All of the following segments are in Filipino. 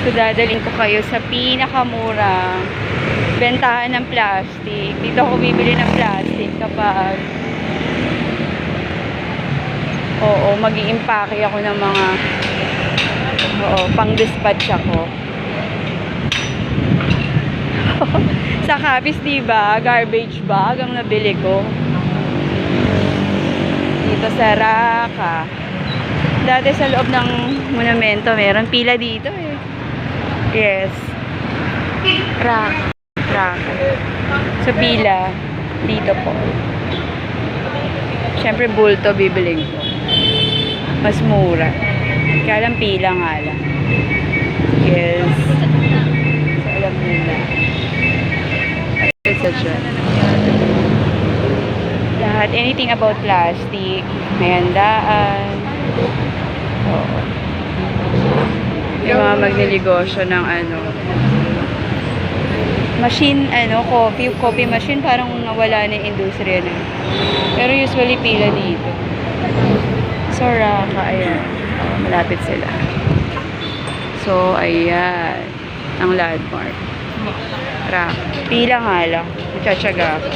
So, dadalhin ko kayo sa pinakamura bentahan ng plastic. Dito ako bibili ng plastic kapag oo, mag impake ako ng mga oo, pang-dispatch ako. sa Capiz, di ba? Garbage bag ang nabili ko. Dito sa Raka. Dati sa loob ng monumento, meron pila dito eh. Yes. Raka. Raka. Sa pila, dito po. Siyempre, bulto bibiling ko. Mas mura. Kaya lang pila nga lang. Yes. So, alam nila. Isa siya. Lahat, anything about plastic, may handaan. Oo. Yung mga magnilnegosyo ng ano, machine, ano, coffee, coffee machine, parang nawala na yung industriya na. Pero usually pila dito. So, Raka, ayan. Malapit sila. So, ayan. Ang landmark. Raka. Pila nga lang. Matsatsaga ako.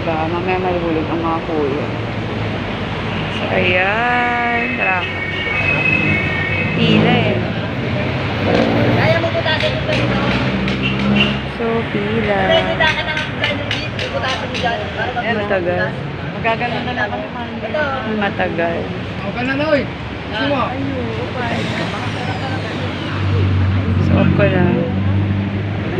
Diba? Mamaya malulog ang mga kuya. So, ayan. Raka. Pila eh. Kaya mo butasin ito dito. So, pila. Kita ka na ng brand dito. Butasin mo dyan. Matagal. Magagano na lang kami. Ito. Matagal. Okay na na, oy. Gusto mo? So, off ko lang.